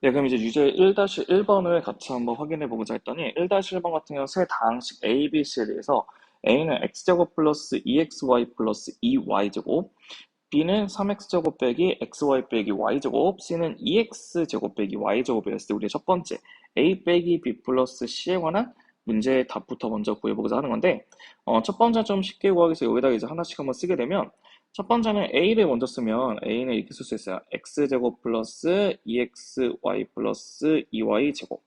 네, 그럼 이제 유제 1-1번을 같이 한번 확인해 보고자 했더니 1-1번 같은 경우는 세 다항식 A, B, C에 대해서 A는 X제곱 플러스 2XY 플러스 2Y제곱 B는 3X제곱 빼기 XY 빼기 Y제곱 C는 2X제곱 빼기 Y제곱이었을 때 우리 첫 번째 A 빼기 B 플러스 C에 관한 문제의 답부터 먼저 구해보고자 하는 건데 어, 첫 번째 좀 쉽게 구하기 위해서 여기다가 이제 하나씩 한번 쓰게 되면 첫 번째는 a를 먼저 쓰면 a는 이렇게 쓸 수 있어요. x제곱 플러스 2xy 플러스 2y 제곱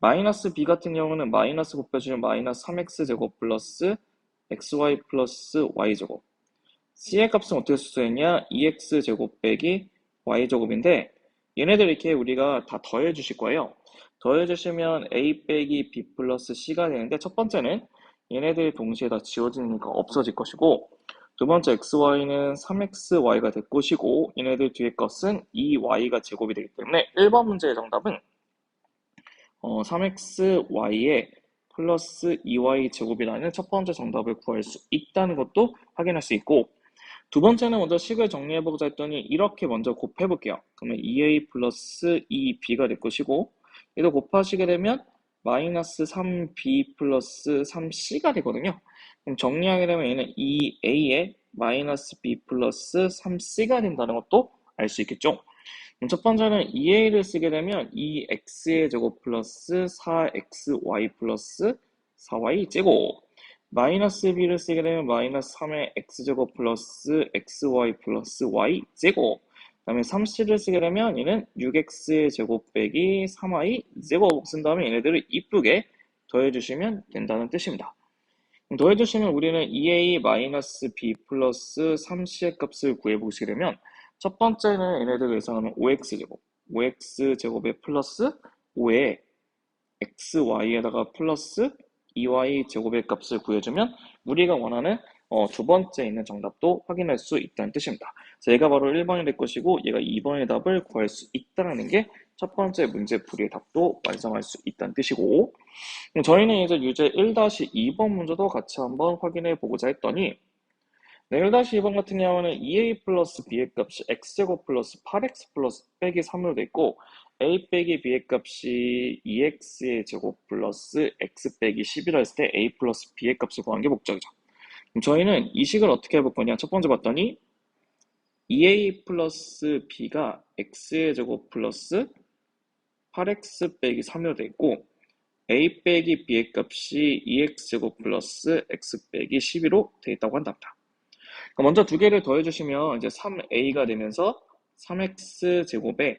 마이너스 b 같은 경우는 마이너스 곱해주면 마이너스 3x제곱 플러스 xy 플러스 y제곱 c의 값은 어떻게 쓸 수 있냐? 2x제곱 빼기 y제곱인데 얘네들 이렇게 우리가 다 더해 주실 거예요. 더해 주시면 a 빼기 b 플러스 c가 되는데 첫 번째는 얘네들이 동시에 다 지워지니까 없어질 것이고 두 번째 xy는 3xy가 될 것이고 얘네들 뒤에 것은 2y가 제곱이 되기 때문에 1번 문제의 정답은 어, 3xy에 플러스 2y 제곱이라는 첫 번째 정답을 구할 수 있다는 것도 확인할 수 있고 두 번째는 먼저 식을 정리해보자 했더니 이렇게 먼저 곱해볼게요. 그러면 2a 플러스 2b가 될 것이고 얘도 곱하시게 되면 마이너스 3b 플러스 3c가 되거든요. 그럼 정리하게 되면 얘는 2a에 마이너스 b 플러스 3c가 된다는 것도 알 수 있겠죠. 그럼 첫 번째는 2a를 쓰게 되면 2x의 제곱 플러스 4xy 플러스 4y 제곱 마이너스 b를 쓰게 되면 마이너스 3의 x제곱 플러스 xy 플러스 y 제곱 그 다음에 3c를 쓰게 되면 얘는 6x의 제곱 빼기 3y 제곱 쓴 다음에 얘네들을 이쁘게 더해주시면 된다는 뜻입니다. 더해주시면 우리는 2a-b 플러스 3c의 값을 구해보시게 되면 첫 번째는 얘네들 예상하면 5x제곱 5x제곱에 플러스 5에 xy에다가 플러스 2y 제곱의 값을 구해주면 우리가 원하는 어, 두 번째 있는 정답도 확인할 수 있다는 뜻입니다. 얘가 바로 1번이 될 것이고 얘가 2번의 답을 구할 수 있다는 게 첫 번째 문제 풀이의 답도 완성할 수 있다는 뜻이고 저희는 이제 유제 1-2번 문제도 같이 한번 확인해 보고자 했더니 네, 1-2번 같은 경우는 2a 플러스 b의 값이 x제곱 플러스 8x 플러스 빼기 3으로 돼 있고 a 빼기 b의 값이 2x의 제곱 플러스 x 빼기 10이라 했을 때 a 플러스 b의 값을 구하는 게 목적이죠. 그럼 저희는 이 식을 어떻게 해볼 거냐 첫 번째 봤더니 2a 플러스 b가 x의 제곱 플러스 8x 빼기 3으로 되어 있고 a 빼기 b의 값이 2x제곱 플러스 x 빼기 12로 되어 있다고 한답니다. 먼저 두 개를 더해주시면 이제 3a가 되면서 3x제곱에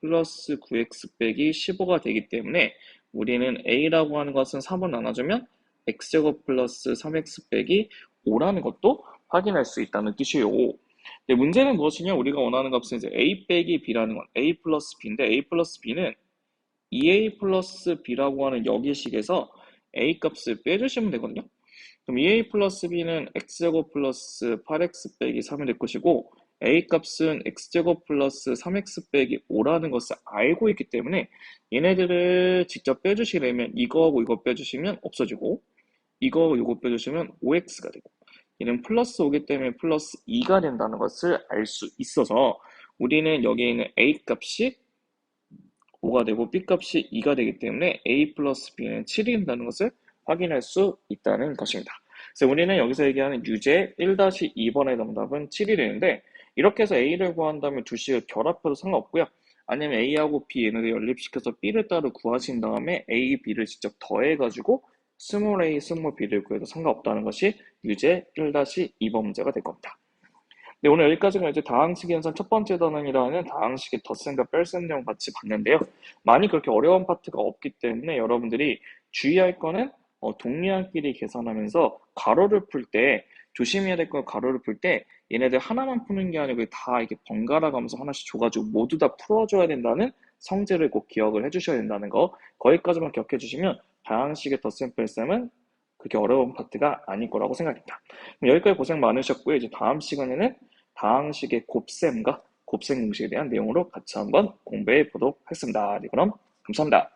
플러스 9x 빼기 15가 되기 때문에 우리는 a라고 하는 것은 3으로 나눠주면 x제곱 플러스 3x 빼기 5라는 것도 확인할 수 있다는 뜻이에요. 문제는 무엇이냐? 우리가 원하는 값은 이제 a 빼기 b라는 건 a 플러스 b인데 a 플러스 b는 2a 플러스 b라고 하는 여기 식에서 a 값을 빼주시면 되거든요. 그럼 2a 플러스 b는 x제곱 플러스 8x 빼기 3이 될 것이고 a 값은 x제곱 플러스 3x 빼기 5라는 것을 알고 있기 때문에 얘네들을 직접 빼주시려면 이거하고 이거 빼주시면 없어지고 이거 이거 빼주시면 5x가 되고 얘는 플러스 5기 때문에 플러스 2가 된다는 것을 알 수 있어서 우리는 여기에 있는 a 값이 5가 되고 b 값이 2가 되기 때문에 a 플러스 b는 7이 된다는 것을 확인할 수 있다는 것입니다. 그래서 우리는 여기서 얘기하는 유제 1-2번의 정답은 7이 되는데 이렇게 해서 a를 구한다면 두 식을 결합해도 상관없고요. 아니면 a하고 b 얘네들 연립시켜서 b를 따로 구하신 다음에 a, b를 직접 더해가지고 스몰 a, 스몰 b를 구해도 상관없다는 것이 유제 1-2번 문제가 될 겁니다. 네, 오늘 여기까지가 이제 다항식 연산 첫 번째 단원이라는 다항식의 덧셈과 뺄셈 내용 같이 봤는데요. 많이 그렇게 어려운 파트가 없기 때문에 여러분들이 주의할 거는 어, 동리안끼리 계산하면서 가로를 풀 때 조심해야 될 건 가로를 풀 때 얘네들 하나만 푸는 게 아니고 다 이렇게 번갈아 가면서 하나씩 줘가지고 모두 다 풀어줘야 된다는 성질을 꼭 기억을 해주셔야 된다는 거 거기까지만 기억해 주시면 다항식의 덧셈 뺄셈은 그렇게 어려운 파트가 아닐 거라고 생각합니다. 여기까지 고생 많으셨고요. 이제 다음 시간에는 다항식의 곱셈과 곱셈 공식에 대한 내용으로 같이 한번 공부해 보도록 하겠습니다. 네, 그럼 감사합니다.